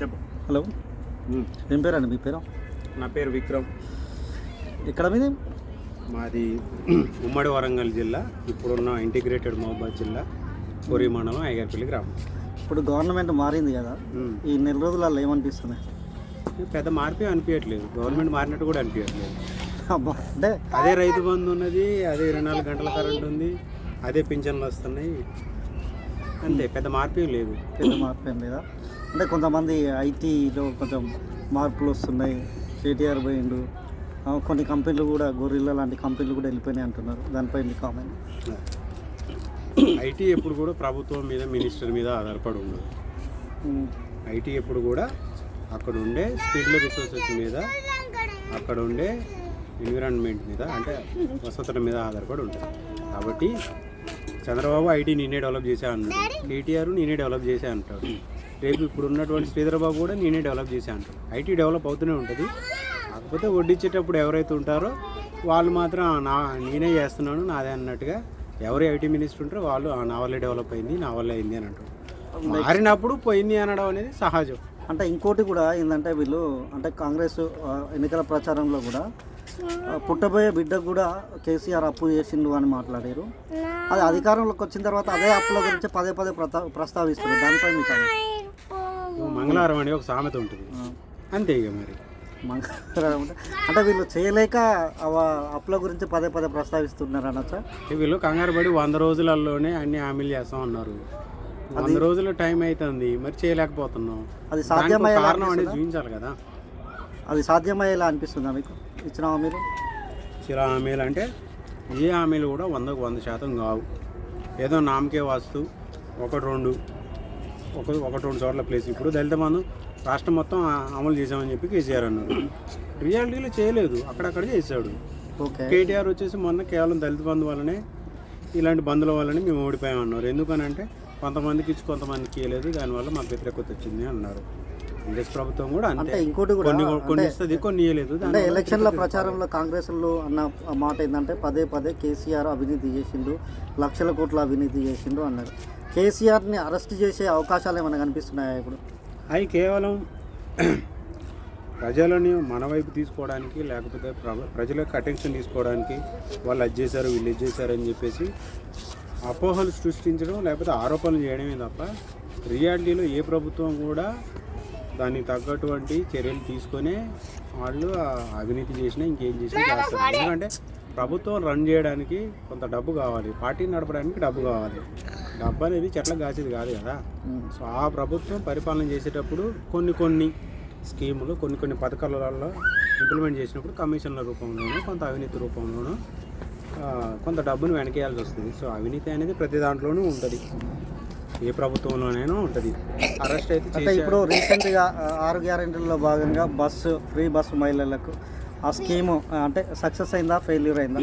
చెప్పు. హలో. ఏం పేరు అండి మీ పేరు? నా పేరు విక్రమ్. ఎక్కడ మీది? మాది ఉమ్మడి వరంగల్ జిల్లా ఇప్పుడున్న ఇంటిగ్రేటెడ్ మహబాద్ జిల్లా కొరి మండలం ఐగర్పల్లి గ్రామం. ఇప్పుడు గవర్నమెంట్ మారింది కదా. ఈ నెల రోజులలో ఏమనిపిస్తుంది? పెద్ద మార్పే అనిపించట్లేదు గవర్నమెంట్ మారినట్టు కూడా అనిపించట్లేదు అబ్బా అంటే అదే రైతు బంధు ఉన్నది అదే ఇరవై నాలుగు గంటల కరెంట్ ఉంది అదే పింఛన్లు వస్తున్నాయి. అంతే పెద్ద మార్పే లేదు. పెద్ద మార్పు ఏం లేదా? అంటే కొంతమంది ఐటీలో కొంచెం మార్పులు వస్తున్నాయి కేటీఆర్ పోయిండు. కొన్ని కంపెనీలు కూడా గొర్రెల లాంటి కంపెనీలు కూడా వెళ్ళిపోయినాయి అంటున్నారు. దానిపై మీ కామెంట్. ఐటీ ఎప్పుడు కూడా ప్రభుత్వం మీద మినిస్టర్ మీద ఆధారపడి ఉండదు. ఐటీ ఎప్పుడు కూడా అక్కడ ఉండే స్కిల్ రిసోర్సెస్ మీద అక్కడ ఉండే ఎన్విరాన్మెంట్ మీద అంటే వసతుల మీద ఆధారపడి ఉంటుంది. కాబట్టి చంద్రబాబు ఐటీ నేనే డెవలప్ చేశా అన్నాడు. కేటీఆర్ నేనే డెవలప్ చేశా అంటాడు. రేపు ఇప్పుడు ఉన్నటువంటి శ్రీధర్ బాబు కూడా నేనే డెవలప్ చేశా అంటాడు ఐటీ డెవలప్ అవుతూనే ఉంటుంది. కాకపోతే వడ్డించేటప్పుడు ఎవరైతే ఉంటారో వాళ్ళు మాత్రం "ఆ, నా నేనే చేస్తున్నాను నాదే అన్నట్టుగా ఎవరు ఐటీ మినిస్టర్ ఉంటారో వాళ్ళు "ఆ, నా వల్లే డెవలప్ అయింది నా వల్లే అయింది అని అంటారు. మారినప్పుడు పోయింది అనడం అనేది సహజం. అంటే ఇంకోటి కూడా ఏంటంటే వీళ్ళు అంటే కాంగ్రెస్ ఎన్నికల ప్రచారంలో కూడా పుట్టబోయే బిడ్డకు కూడా కేసీఆర్ అప్పు చేసిండు అని మాట్లాడారు. అది అధికారంలోకి వచ్చిన తర్వాత అదే అప్పుల గురించి పదే పదే ప్రతా ప్రస్తావిస్తారు దానిపై మీకు మంగళవారం అనే ఒక సామెత ఉంటుంది. అంతే ఇక మరి. మంగళవారం అంటే- వీళ్ళు చేయలేక అప్పుల గురించి పదే పదే ప్రస్తావిస్తున్నారు అనొచ్చా వీళ్ళు కంగారు పడి వంద రోజులలోనే అన్ని హామీలు చేస్తాం అన్నారు. వంద రోజుల టైం అవుతుంది మరి చేయలేకపోతున్నాం. అది సాధ్యమయ్యేలా కారణం అనేది? చూపించాలి కదా. అది సాధ్యమయ్యేలా అనిపిస్తుందా మీకు? ఇచ్చిన మీరు చిరా హామీలు అంటే ఏ హామీలు కూడా వందకు వంద శాతం కావు. ఏదో నామకే వాస్తు ఒకటి రెండు. ఒక ఒకటి రెండు చోట్ల ప్లేస్ ఇప్పుడు దళిత బంధు రాష్ట్రం మొత్తం అమలు చేసామని చెప్పి కేసీఆర్ అన్నారు రియాలిటీలో చేయలేదు. అక్కడక్కడ చేశాడు. ఓకే. కేటీఆర్ వచ్చేసి మొన్న కేవలం దళిత బంధు వల్లనే ఇలాంటి బంధుల వల్లనే మేము ఓడిపోయామన్నారు. ఎందుకనంటే కొంతమందికి ఇచ్చి కొంతమందికి ఇవ్వలేదు దానివల్ల మాకు వ్యతిరేకత వచ్చింది అన్నారు. కాంగ్రెస్ ప్రభుత్వం కూడా అంటే ఇంకోటి కూడా కొన్ని ఇస్తుంది కొన్ని ఇవ్వలేదు అంటే ఎలక్షన్ల ప్రచారంలో కాంగ్రెస్లో అన్న మాట ఏంటంటే పదే పదే కేసీఆర్ అవినీతి చేసిండు లక్షల కోట్ల అవినీతి చేసిండు అన్నారు. కేసీఆర్ని అరెస్ట్ చేసే అవకాశాలు ఏమైనా కనిపిస్తున్నాయా ఇప్పుడు? అవి కేవలం ప్రజలని మన వైపు తీసుకోవడానికి లేకపోతే ప్ర- ప్రజలకు అటెన్షన్ తీసుకోవడానికి వాళ్ళు అది చేశారు వీళ్ళు ఇది చేశారు అని చెప్పేసి అపోహలు సృష్టించడం లేకపోతే ఆరోపణలు చేయడమే తప్ప రియాలిటీలో ఏ ప్రభుత్వం కూడా దానికి తగ్గటువంటి చర్యలు తీసుకొని వాళ్ళు అవినీతి చేసినా ఇంకేం చేసినా చేస్తారు. ఎందుకంటే ప్రభుత్వం రన్ చేయడానికి కొంత డబ్బు కావాలి పార్టీని నడపడానికి డబ్బు కావాలి. డబ్బు అనేది చెట్లకు కాసేది కాదు కదా. సో ఆ ప్రభుత్వం పరిపాలన చేసేటప్పుడు కొన్ని కొన్ని స్కీములు కొన్ని కొన్ని పథకాలలో ఇంప్లిమెంట్ చేసినప్పుడు కమిషన్ల రూపంలోనూ కొంత అవినీతి రూపంలోనూ కొంత డబ్బును వెనకేయాల్సి వస్తుంది. సో అవినీతి అనేది ప్రతి దాంట్లోనూ ఉంటుంది. ఏ ప్రభుత్వంలోనైనా ఉంటుంది. అరెస్ట్ అయితే అంటే ఇప్పుడు రీసెంట్గా ఆరు గ్యారెంటీల్లో భాగంగా బస్సు ఫ్రీ బస్సు మహిళలకు ఆ స్కీము అంటే సక్సెస్ అయిందా ఫెయిల్యూర్ అయిందా?